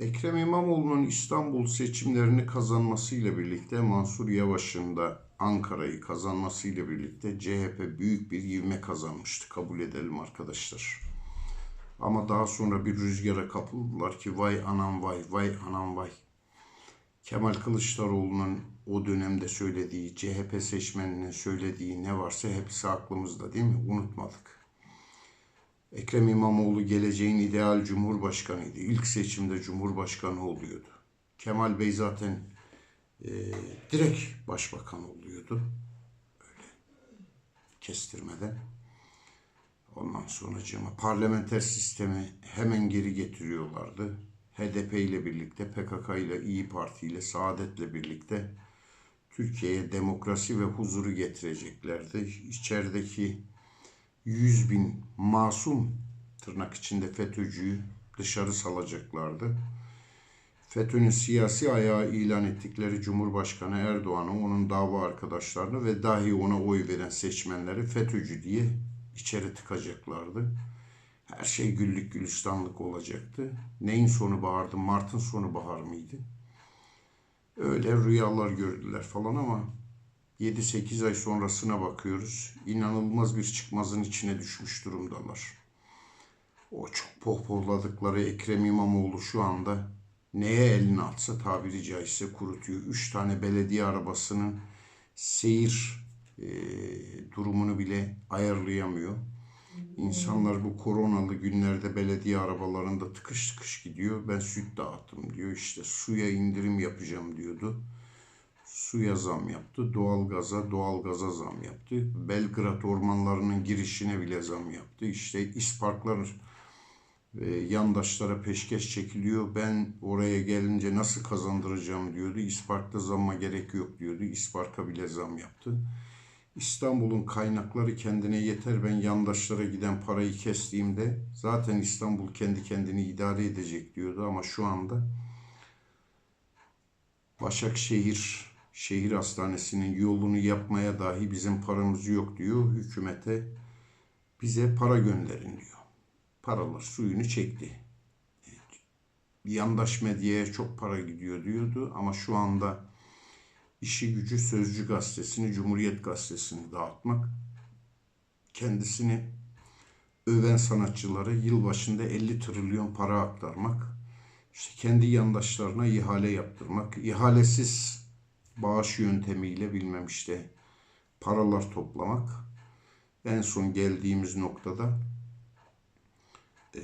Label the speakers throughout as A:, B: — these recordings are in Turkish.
A: Ekrem İmamoğlu'nun İstanbul seçimlerini kazanmasıyla birlikte Mansur Yavaş'ın da Ankara'yı kazanmasıyla birlikte CHP büyük bir ivme kazanmıştı. Kabul edelim arkadaşlar. Ama daha sonra bir rüzgara kapıldılar ki vay anam vay, vay anam vay. Kemal Kılıçdaroğlu'nun o dönemde söylediği, CHP seçmeninin söylediği ne varsa hepsi aklımızda değil mi? Unutmadık. Ekrem İmamoğlu geleceğin ideal cumhurbaşkanıydı. İlk seçimde cumhurbaşkanı oluyordu. Kemal Bey zaten e, direkt başbakan oluyordu. Öyle kestirmeden. Ondan sonra parlamenter sistemi hemen geri getiriyorlardı. HDP ile birlikte, PKK ile, İyi Parti ile, Saadet'le birlikte Türkiye'ye demokrasi ve huzuru getireceklerdi. İçerideki 100 bin masum tırnak içinde FETÖ'cüyü dışarı salacaklardı. FETÖ'nün siyasi ayağı ilan ettikleri Cumhurbaşkanı Erdoğan'ı, onun dava arkadaşlarını ve dahi ona oy veren seçmenleri FETÖ'cü diye içeri tıkacaklardı. Her şey güllük gülistanlık olacaktı. Neyin sonu bahardı? Mart'ın sonu bahar mıydı? Öyle rüyalar gördüler falan ama 7-8 ay sonrasına bakıyoruz. İnanılmaz bir çıkmazın içine düşmüş durumdalar. O çok pohpohladıkları Ekrem İmamoğlu şu anda neye elini atsa tabiri caizse kurutuyor. Üç tane belediye arabasının seyir e, durumunu bile ayarlayamıyor. İnsanlar bu koronalı günlerde belediye arabalarında tıkış tıkış gidiyor. Ben süt dağıttım diyor. İşte suya indirim yapacağım diyordu. Suya zam yaptı. Doğalgaza, doğalgaza zam yaptı. Belgrad ormanlarının girişine bile zam yaptı. İşte isparklar e, yandaşlara peşkeş çekiliyor. Ben oraya gelince nasıl kazandıracağım diyordu. İsparkta zamma gerek yok diyordu. İsparka bile zam yaptı. İstanbul'un kaynakları kendine yeter ben yandaşlara giden parayı kestiğimde zaten İstanbul kendi kendini idare edecek diyordu ama şu anda Başakşehir şehir hastanesinin yolunu yapmaya dahi bizim paramız yok diyor hükümete bize para gönderin diyor. Paralar suyunu çekti. Yandaş medyaya çok para gidiyor diyordu ama şu anda işi gücü Sözcü gazetesini, Cumhuriyet gazetesini dağıtmak. Kendisini öven sanatçılara yılbaşında 50 trilyon para aktarmak. işte kendi yandaşlarına ihale yaptırmak. ihalesiz bağış yöntemiyle bilmem işte paralar toplamak. En son geldiğimiz noktada e,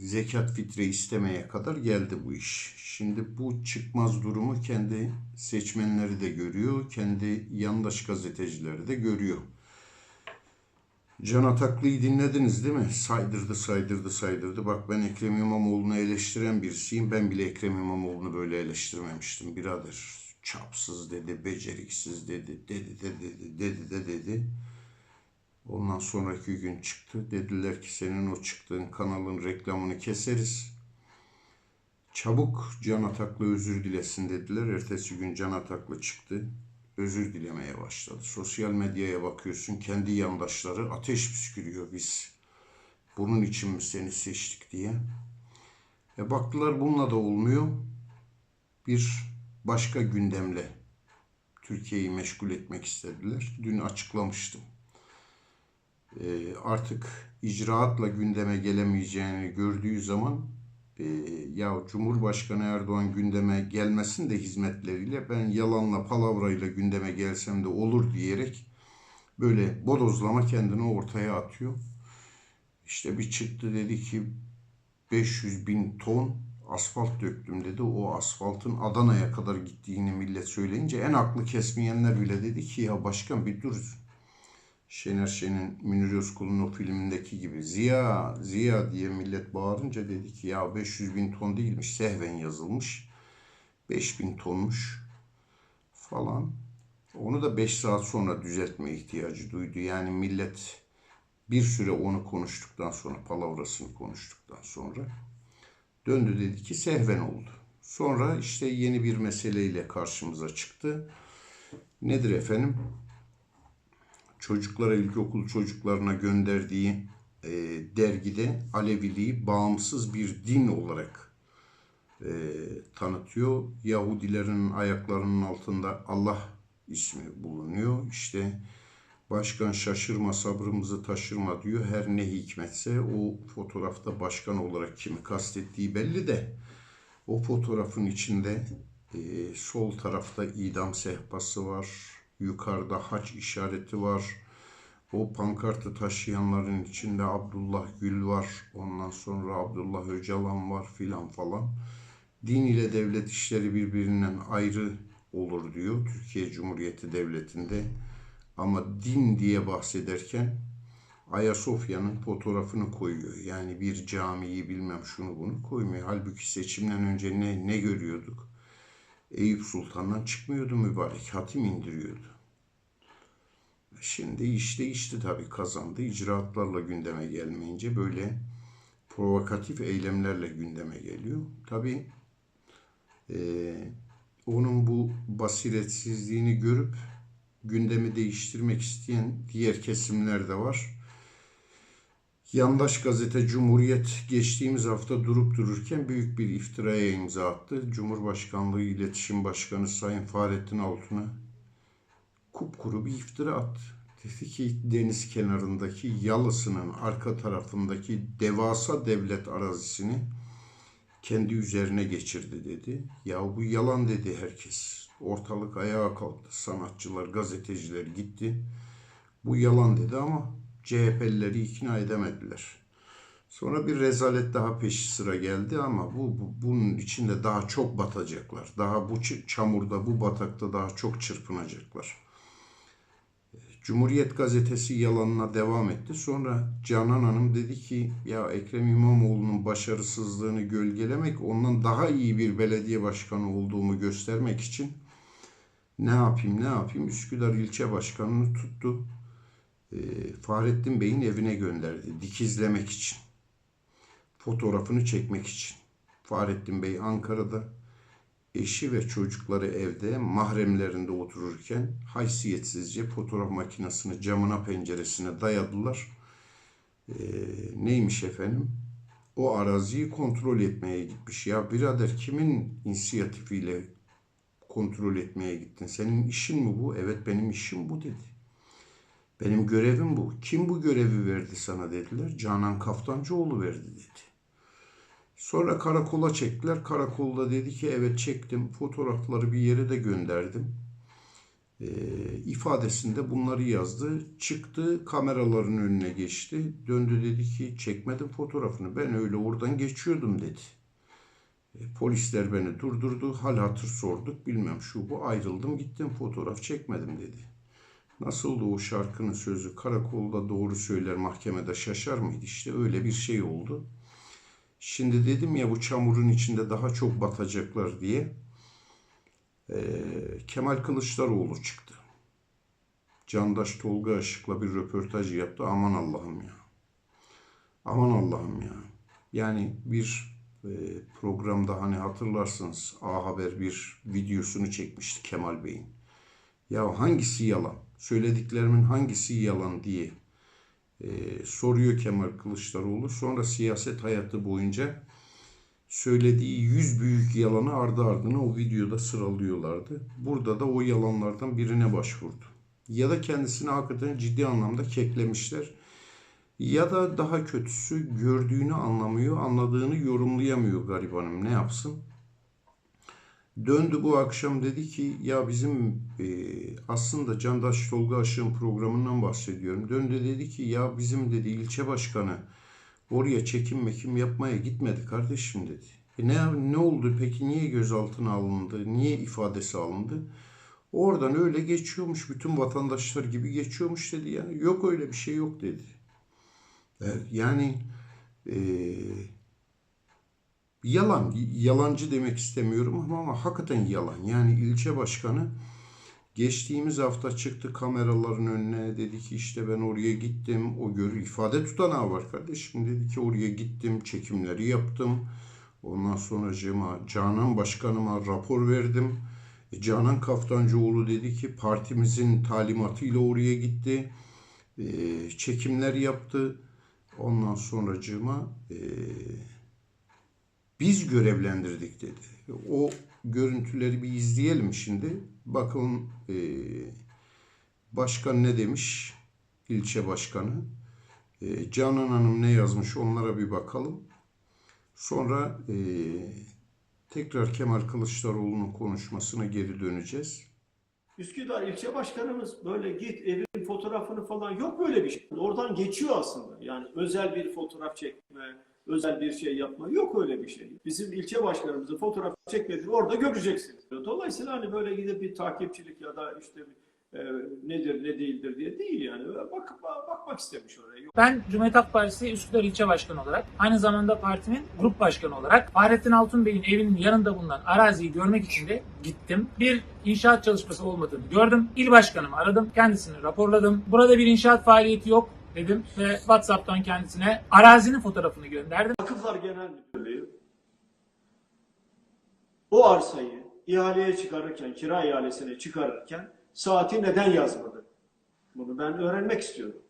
A: zekat fitre istemeye kadar geldi bu iş. Şimdi bu çıkmaz durumu kendi seçmenleri de görüyor, kendi yandaş gazetecileri de görüyor. Can Ataklı'yı dinlediniz değil mi? Saydırdı, saydırdı, saydırdı. Bak ben Ekrem İmamoğlu'nu eleştiren birisiyim. Ben bile Ekrem İmamoğlu'nu böyle eleştirmemiştim birader. Çapsız dedi, beceriksiz dedi, dedi, dedi, dedi, dedi, dedi, dedi. Ondan sonraki gün çıktı. Dediler ki senin o çıktığın kanalın reklamını keseriz. Çabuk Can Ataklı özür dilesin dediler. Ertesi gün Can Ataklı çıktı. Özür dilemeye başladı. Sosyal medyaya bakıyorsun kendi yandaşları ateş püskürüyor biz. Bunun için mi seni seçtik diye. E baktılar bununla da olmuyor. Bir başka gündemle Türkiye'yi meşgul etmek istediler. Dün açıklamıştım. E, artık icraatla gündeme gelemeyeceğini gördüğü zaman e, ya Cumhurbaşkanı Erdoğan gündeme gelmesin de hizmetleriyle ben yalanla palavrayla gündeme gelsem de olur diyerek böyle bodozlama kendini ortaya atıyor. İşte bir çıktı dedi ki 500 bin ton asfalt döktüm dedi. O asfaltın Adana'ya kadar gittiğini millet söyleyince en aklı kesmeyenler bile dedi ki ya başkan bir dur Şener Şen'in Münir Özkul'un o filmindeki gibi Ziya, Ziya diye millet bağırınca dedi ki ya 500 bin ton değilmiş, sehven yazılmış. 5 bin tonmuş falan. Onu da 5 saat sonra düzeltme ihtiyacı duydu. Yani millet bir süre onu konuştuktan sonra, palavrasını konuştuktan sonra döndü dedi ki sehven oldu. Sonra işte yeni bir meseleyle karşımıza çıktı. Nedir efendim? çocuklara ilkokul çocuklarına gönderdiği e, dergide Aleviliği bağımsız bir din olarak e, tanıtıyor. Yahudilerin ayaklarının altında Allah ismi bulunuyor. İşte başkan şaşırma sabrımızı taşırma diyor. Her ne hikmetse o fotoğrafta başkan olarak kimi kastettiği belli de o fotoğrafın içinde e, sol tarafta idam sehpası var. Yukarıda haç işareti var. O pankartı taşıyanların içinde Abdullah Gül var. Ondan sonra Abdullah Öcalan var filan falan. Din ile devlet işleri birbirinden ayrı olur diyor Türkiye Cumhuriyeti Devleti'nde. Ama din diye bahsederken Ayasofya'nın fotoğrafını koyuyor. Yani bir camiyi bilmem şunu bunu koymuyor. Halbuki seçimden önce ne, ne görüyorduk? Eyüp Sultan'dan çıkmıyordu mübarek. Hatim indiriyordu. Şimdi iş değişti tabii kazandı. İcraatlarla gündeme gelmeyince böyle provokatif eylemlerle gündeme geliyor. Tabii eee, onun bu basiretsizliğini görüp gündemi değiştirmek isteyen diğer kesimler de var. Yandaş gazete Cumhuriyet geçtiğimiz hafta durup dururken büyük bir iftiraya imza attı. Cumhurbaşkanlığı İletişim Başkanı Sayın Fahrettin Altun'a kupkuru bir iftira attı. Dedi ki deniz kenarındaki yalısının arka tarafındaki devasa devlet arazisini kendi üzerine geçirdi dedi. Ya bu yalan dedi herkes. Ortalık ayağa kalktı. Sanatçılar, gazeteciler gitti. Bu yalan dedi ama CHP'lileri ikna edemediler. Sonra bir rezalet daha peşi sıra geldi ama bu, bu bunun içinde daha çok batacaklar. Daha bu çamurda, bu batakta daha çok çırpınacaklar. Cumhuriyet gazetesi yalanına devam etti. Sonra Canan Hanım dedi ki ya Ekrem İmamoğlu'nun başarısızlığını gölgelemek, ondan daha iyi bir belediye başkanı olduğumu göstermek için ne yapayım ne yapayım Üsküdar ilçe başkanını tuttu. Ee, Fahrettin Bey'in evine gönderdi dikizlemek için. Fotoğrafını çekmek için. Fahrettin Bey Ankara'da eşi ve çocukları evde mahremlerinde otururken haysiyetsizce fotoğraf makinesini camına penceresine dayadılar. Ee, neymiş efendim? O araziyi kontrol etmeye gitmiş. Ya birader kimin inisiyatifiyle kontrol etmeye gittin? Senin işin mi bu? Evet benim işim bu dedi. Benim görevim bu. Kim bu görevi verdi sana dediler. Canan Kaftancıoğlu verdi dedi. Sonra karakola çektiler. Karakolda dedi ki evet çektim. Fotoğrafları bir yere de gönderdim. Ee, ifadesinde bunları yazdı. Çıktı kameraların önüne geçti. Döndü dedi ki çekmedim fotoğrafını. Ben öyle oradan geçiyordum dedi. E, polisler beni durdurdu. Hal hatır sorduk. Bilmem şu bu ayrıldım gittim fotoğraf çekmedim dedi. Nasıldı o şarkının sözü? Karakolda doğru söyler mahkemede şaşar mıydı? İşte öyle bir şey oldu. Şimdi dedim ya bu çamurun içinde daha çok batacaklar diye. Ee, Kemal Kılıçdaroğlu çıktı. Candaş Tolga Işık'la bir röportaj yaptı. Aman Allah'ım ya. Aman Allah'ım ya. Yani bir programda hani hatırlarsınız A Haber bir videosunu çekmişti Kemal Bey'in. Ya hangisi yalan? Söylediklerimin hangisi yalan diye e, soruyor Kemal Kılıçdaroğlu. Sonra siyaset hayatı boyunca söylediği yüz büyük yalanı ardı ardına o videoda sıralıyorlardı. Burada da o yalanlardan birine başvurdu. Ya da kendisini hakikaten ciddi anlamda keklemişler. Ya da daha kötüsü gördüğünü anlamıyor, anladığını yorumlayamıyor garibanım. Ne yapsın? Döndü bu akşam dedi ki ya bizim e, aslında Candaş Tolga Aşık'ın programından bahsediyorum. Döndü dedi ki ya bizim dedi ilçe başkanı oraya çekim mekim yapmaya gitmedi kardeşim dedi. E ne, ne oldu peki niye gözaltına alındı? Niye ifadesi alındı? Oradan öyle geçiyormuş bütün vatandaşlar gibi geçiyormuş dedi yani. Yok öyle bir şey yok dedi. E, yani eee Yalan, yalancı demek istemiyorum ama, ama hakikaten yalan. Yani ilçe başkanı geçtiğimiz hafta çıktı kameraların önüne dedi ki işte ben oraya gittim. O görü ifade tutanağı var kardeşim. Dedi ki oraya gittim, çekimleri yaptım. Ondan sonra Canan Başkanıma rapor verdim. E, Canan Kaftancıoğlu dedi ki partimizin talimatıyla oraya gitti. E, çekimler yaptı. Ondan sonra e, Biz görevlendirdik dedi. O görüntüleri bir izleyelim şimdi. Bakın e, başkan ne demiş? İlçe başkanı. E, Canan Hanım ne yazmış onlara bir bakalım. Sonra e, tekrar Kemal Kılıçdaroğlu'nun konuşmasına geri döneceğiz.
B: Üsküdar ilçe başkanımız böyle git evin fotoğrafını falan yok böyle bir şey. Oradan geçiyor aslında. Yani özel bir fotoğraf çekme, özel bir şey yapma yok öyle bir şey. Bizim ilçe başkanımızın fotoğraf çekmediğini orada göreceksiniz. Dolayısıyla hani böyle gidip bir takipçilik ya da işte e, nedir ne değildir diye değil yani. Bak, bakmak istemiş oraya. Yok.
C: Ben Cumhuriyet Halk Partisi Üsküdar İlçe Başkanı olarak, aynı zamanda partinin grup başkanı olarak Fahrettin Altun Bey'in evinin yanında bulunan araziyi görmek için de gittim. Bir inşaat çalışması olmadığını gördüm. İl başkanımı aradım, kendisini raporladım. Burada bir inşaat faaliyeti yok dedim ve WhatsApp'tan kendisine arazinin fotoğrafını gönderdim.
B: Vakıflar Genel Müdürlüğü o arsayı ihaleye çıkarırken, kira ihalesine çıkarırken saati neden yazmadı? Bunu ben öğrenmek istiyorum.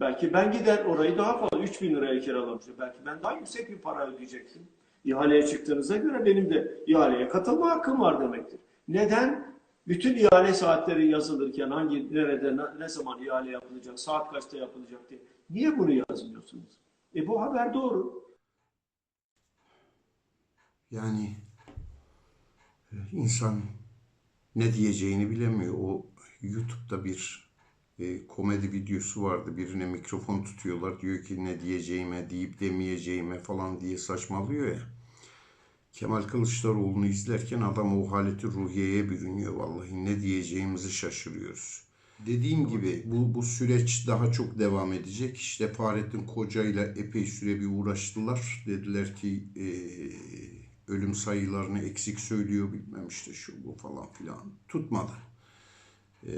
B: Belki ben gider orayı daha fazla 3000 liraya kiralamışım. Belki ben daha yüksek bir para ödeyecektim. İhaleye çıktığınıza göre benim de ihaleye katılma hakkım var demektir. Neden? Bütün ihale saatleri yazılırken hangi nerede ne, ne zaman ihale yapılacak, saat kaçta yapılacak diye. Niye bunu yazmıyorsunuz? E bu haber doğru.
A: Yani e, insan ne diyeceğini bilemiyor. O YouTube'da bir e, komedi videosu vardı. Birine mikrofon tutuyorlar. Diyor ki ne diyeceğime, deyip demeyeceğime falan diye saçmalıyor ya. Kemal Kılıçdaroğlu'nu izlerken adam o haleti ruhiyeye bürünüyor vallahi. Ne diyeceğimizi şaşırıyoruz. Dediğim gibi bu, bu süreç daha çok devam edecek. İşte Fahrettin Koca ile epey süre bir uğraştılar. Dediler ki e, ölüm sayılarını eksik söylüyor bilmem işte şu bu falan filan. Tutmadı. E,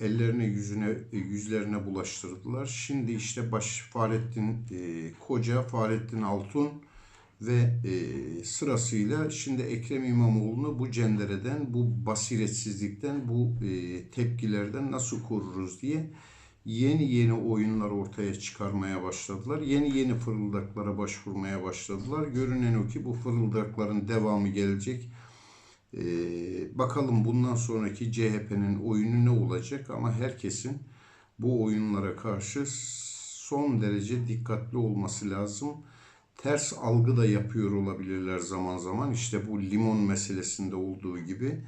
A: ellerine yüzüne yüzlerine bulaştırdılar. Şimdi işte baş Fahrettin e, Koca, Fahrettin Altun ve e, sırasıyla şimdi Ekrem İmamoğlu'nu bu cendereden, bu basiretsizlikten, bu e, tepkilerden nasıl koruruz diye yeni yeni oyunlar ortaya çıkarmaya başladılar. Yeni yeni fırıldaklara başvurmaya başladılar. Görünen o ki bu fırıldakların devamı gelecek. E, bakalım bundan sonraki CHP'nin oyunu ne olacak ama herkesin bu oyunlara karşı son derece dikkatli olması lazım ters algı da yapıyor olabilirler zaman zaman. İşte bu limon meselesinde olduğu gibi.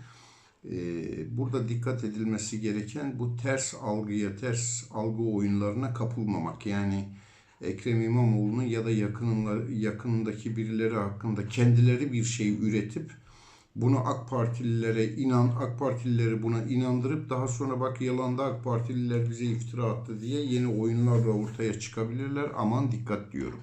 A: Ee, burada dikkat edilmesi gereken bu ters algıya, ters algı oyunlarına kapılmamak. Yani Ekrem İmamoğlu'nun ya da yakınınla, yakınındaki birileri hakkında kendileri bir şey üretip bunu AK Partililere inan AK Partilileri buna inandırıp daha sonra bak yalanda AK Partililer bize iftira attı diye yeni oyunlarla ortaya çıkabilirler. Aman dikkat diyorum.